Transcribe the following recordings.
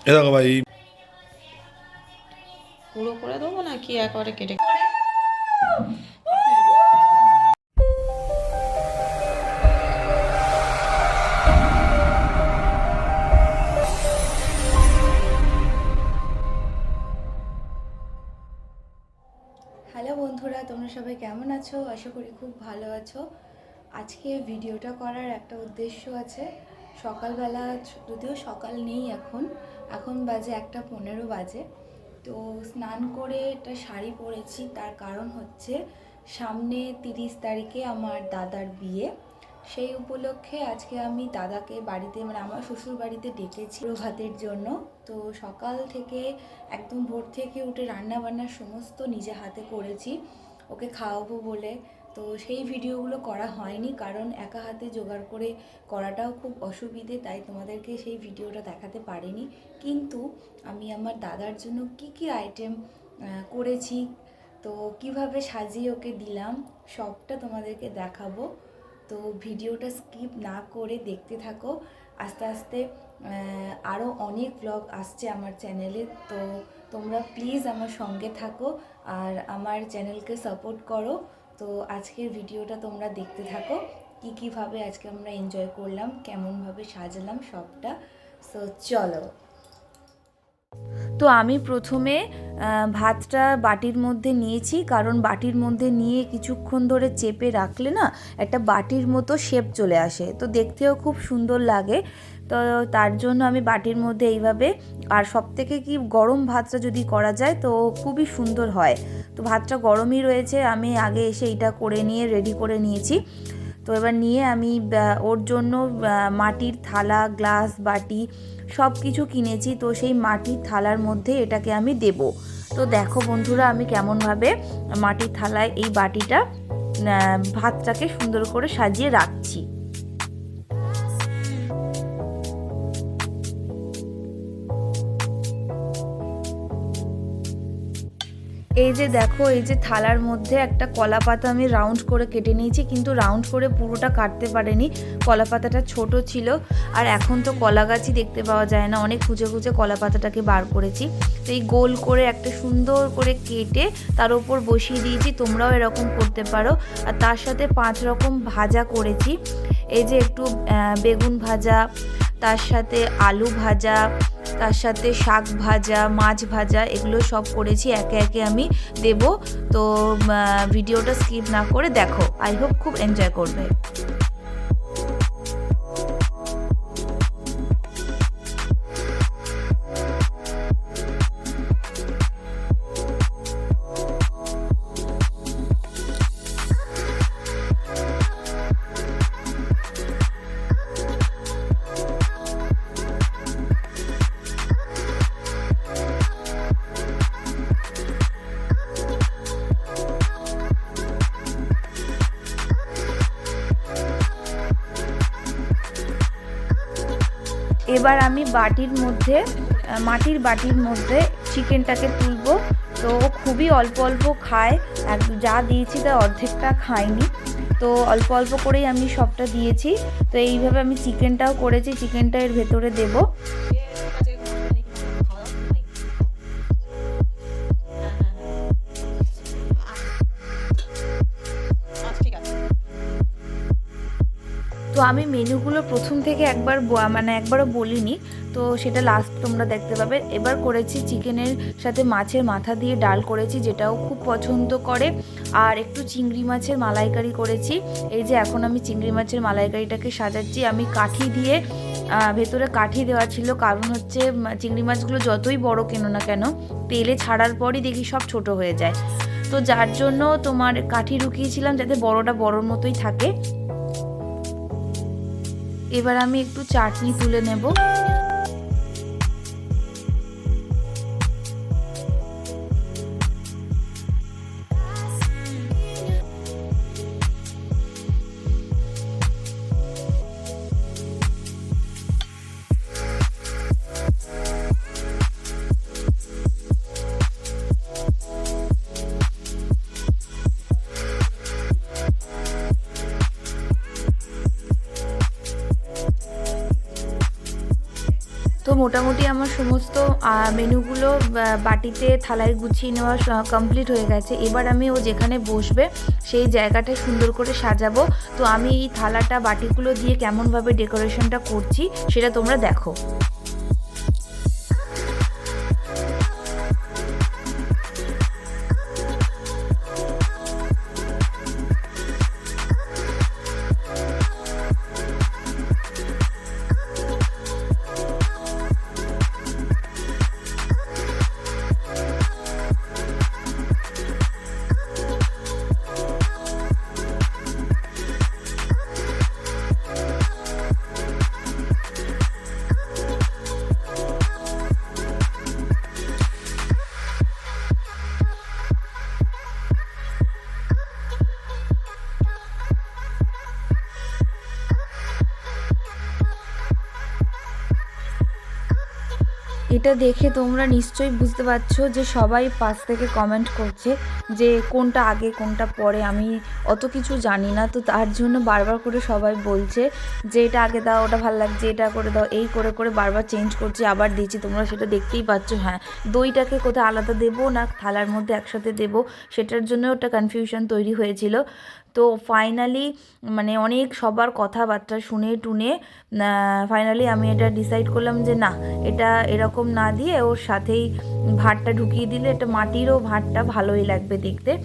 এ দেখো ভাই। পুরো করে দেবো নাকি একবারে কেটে হ্যালো বন্ধুরা তোমরা সবাই কেমন আছো? আশা করি খুব ভালো আছো। আজকে ভিডিওটা করার একটা উদ্দেশ্য আছে। সকালবেলা যদিও সকাল নেই এখন এখন বাজে একটা পনেরো বাজে। তো স্নান করে একটা শাড়ি পরেছি, তার কারণ হচ্ছে সামনে তিরিশ তারিখে আমার দাদার বিয়ে। সেই উপলক্ষে আজকে আমি দাদাকে বাড়িতে মানে আমার শ্বশুর বাড়িতে ডেকেছি ভাতের জন্য। তো সকাল থেকে একদম ভোর থেকে উঠে রান্না বান্নার সমস্ত নিজে হাতে করেছি। ওকে খাওয়াবো বলে তো সেই ভিডিওগুলো করা হয়নি, কারণ একা হাতে জোগাড় করে করাটাও খুব অসুবিধে, তাই তোমাদেরকে সেই ভিডিওটা দেখাতে পারিনি। কিন্তু আমি আমার দাদার জন্য কি কি আইটেম করেছি, তো কীভাবে সাজিয়ে ওকে দিলাম, সবটা তোমাদেরকে দেখাবো। তো ভিডিওটা স্কিপ না করে দেখতে থাকো। আস্তে আস্তে আরও অনেক ব্লগ আসছে আমার চ্যানেলে, তো তোমরা প্লিজ আমার সঙ্গে থাকো আর আমার চ্যানেলকে সাপোর্ট করো। তো আজকের ভিডিওটা তোমরা দেখতে থাকো। কী, কীভাবে আজকে আমরা এনজয় করলাম, কেমনভাবে সাজালাম সবটা। সো চলো। তো আমি প্রথমে ভাতটা বাটির মধ্যে নিয়েছি। কারণ বাটির মধ্যে নিয়ে কিছুক্ষণ ধরে চেপে রাখলে না একটা বাটির মতো শেপ চলে আসে। তো দেখতেও খুব সুন্দর লাগে। তো তার জন্য আমি বাটির মধ্যে এইভাবে, আর সব থেকে কি গরম ভাতটা যদি করা যায় তো খুবই সুন্দর হয়। তো ভাতটা গরমই রয়েছে, আমি আগে এসে এটা করে নিয়ে রেডি করে নিয়েছি। তো এবার নিয়ে আমি ওর জন্য মাটির থালা গ্লাস বাটি সব কিছু কিনেছি, তো সেই মাটির থালার মধ্যে এটাকে আমি দেব। তো দেখো বন্ধুরা, আমি কেমনভাবে মাটির থালায় এই বাটিটা ভাতটাকে সুন্দর করে সাজিয়ে রাখছি। এই যে দেখো, এই যে থালার মধ্যে একটা কলা পাতা আমি রাউন্ড করে কেটে নিয়েছি, কিন্তু রাউন্ড করে পুরোটা কাটতে পারিনি। কলা পাতাটা ছোট ছিল, আর এখন তো কলা গাছই দেখতে পাওয়া যায় না। অনেক খুঁজে খুঁজে কলা পাতাটাকে বার করেছি। তো এই গোল করে একটা সুন্দর করে কেটে তার উপর বসিয়ে দিয়েছি, তোমরাও এরকম করতে পারো। আর তার সাথে পাঁচ রকম ভাজা করেছি। এই যে একটু বেগুন ভাজা, তার সাথে আলু ভাজা তার সাথে শাক ভাজা, মাছ ভাজা এগুলো সব করেছি। একে একে আমি দেব। তো ভিডিওটা স্কিপ না করে দেখো। আই হোপ খুব এনজয় করবে। এবার আমি বাটির মধ্যে মাটির বাটির মধ্যে চিকেনটাকে তুলবো। তো খুবই অল্প অল্প খায়, এক যা দিয়েছি তা অর্ধেকটা খায়নি। তো অল্প অল্প করেই আমি সবটা দিয়েছি। তো এইভাবে আমি চিকেনটাও করেছি, চিকেনটা এর ভেতরে দেবো। তো আমি মেনুগুলো প্রথম থেকে একবার মানে একবারও বলিনি। তো সেটা লাস্ট তোমরা দেখতে পাবে। এবার করেছি চিকেনের সাথে মাছের মাথা দিয়ে ডাল করেছি, যেটাও খুব পছন্দ করে। আর একটু চিংড়ি মাছের মালাইকারি করেছি। এই যে এখন আমি চিংড়ি মাছের মালাইকারিটাকে সাজাচ্ছি। আমি কাঠি দিয়ে ভেতরে কাঠি দেওয়া ছিল। কারণ হচ্ছে চিংড়ি মাছগুলো যতই বড় কেন না কেন, তেলে ছাড়ার পরই দেখি সব ছোট হয়ে যায়। তো যার জন্য তোমার কাঠি রুকিয়েছিলাম যাতে বড়টা বড়র মতোই থাকে। এবার আমি একটু চাটনি তুলে নেব। তো মোটামুটি আমার সমস্ত মেনুগুলো বাটিতে থালায় গুছিয়ে নেওয়া কমপ্লিট হয়ে গেছে। এবার আমি ও যেখানে বসবে, সেই জায়গাটা সুন্দর করে সাজাবো। তো আমি এই থালাটা, বাটিগুলো দিয়ে কেমনভাবে ডেকোরেশনটা করছি, সেটা তোমরা দেখো। এটা দেখে তোমরা নিশ্চয়ই বুঝতে পারছ যে সবাই পাশ থেকে কমেন্ট করছে। যে কোনটা আগে, কোনটা পরে, আমি অত কিছু জানি না। তো তার জন্য বারবার করে সবাই বলছে যে, এটা আগে দাও, ওটা ভালো লাগছে, এটা করে দাও, এই করে করে বারবার চেঞ্জ করছি, আবার দিচ্ছি, তোমরা সেটা দেখতেই পাচ্ছ। হ্যাঁ দইটাকে কোথায় আলাদা দেবো না থালার মধ্যে একসাথে দেবো? সেটার জন্য ওটা কনফিউশন তৈরি হয়েছিল। তো ফাইনালি মানে অনেক সবার কথাবার্তা শুনে টুনে ফাইনালি আমি এটা ডিসাইড করলাম যে, না, এটা এরকম না দিয়ে ওর সাথেই ভাতটা ঢুকিয়ে দিলে, এটা মাটিরও ভাতটা ভালোই লাগবে। দেখতে।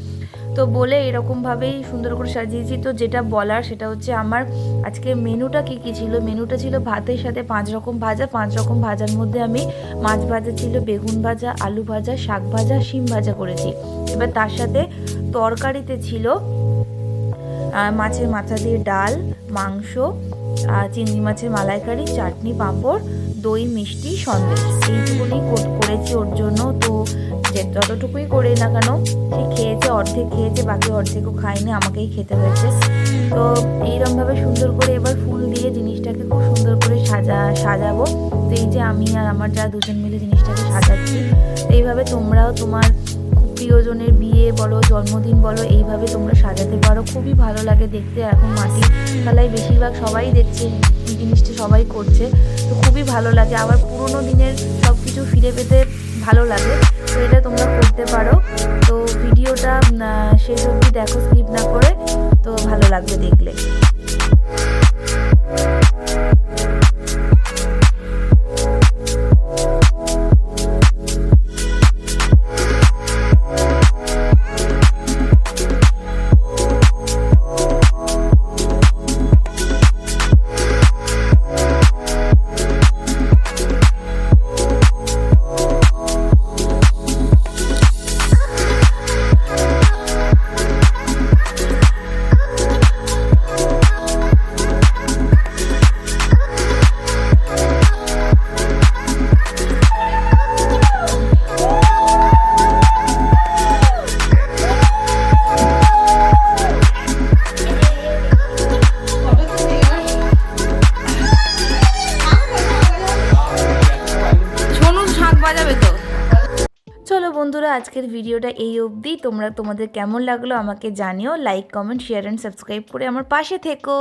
তো বলে এরকমভাবেই সুন্দর করে সাজিয়েছি। তো যেটা বলার সেটা হচ্ছে আমার আজকে মেনুটা কী কী ছিল? মেনুটা ছিল ভাতের সাথে পাঁচ রকম ভাজা। পাঁচ রকম ভাজার মধ্যে আমি মাছ ভাজা ছিল, বেগুন ভাজা, আলু ভাজা, শাক ভাজা, শিম ভাজা করেছি। এবার তার সাথে তরকারিতে ছিল মাছের মাথা দিয়ে ডাল, মাংস চিংড়ি মাছের মালাইকারি, চাটনি, পাঁপড়, দই, মিষ্টি, সন্দেশ। কর- করেছি ওর জন্য। তো যতটুকুই করে না কেন, সে খেয়েছে, অর্ধেক খেয়েছে, বাকি অর্ধেকও খায়নি, আমাকেই খেতে হয়েছে। তো এইরকমভাবে সুন্দর করে এবার ফুল দিয়ে জিনিসটাকে খুব সুন্দর করে সাজা, সাজাবো। তো এই যে আমি আর আমার যা দুজন মিলে জিনিসটাকে সাজাচ্ছি, এইভাবে তোমরাও তোমার প্রিয়জনের বিয়ে বলো, জন্মদিন বলো, এইভাবে তোমরা সাজাতে পারো। খুবই ভালো লাগে দেখতে, এখন মাটির খেলায় বেশিরভাগ সবাই দেখছে, এই জিনিসটা সবাই করছে। তো খুবই ভালো লাগে, আবার পুরোনো দিনের সব কিছু ফিরে পেতে ভালো লাগে। এটা তোমরা করতে পারো। তো ভিডিওটা শেষ অবধি দেখো স্কিপ না করে। তো ভালো লাগবে দেখলে। বন্ধুরা, আজকের ভিডিওটা এই অবধি। তোমরা তোমাদের কেমন লাগল আমাকে জানিও। Like comment share and subscribe করে আমার পাশে থেকো।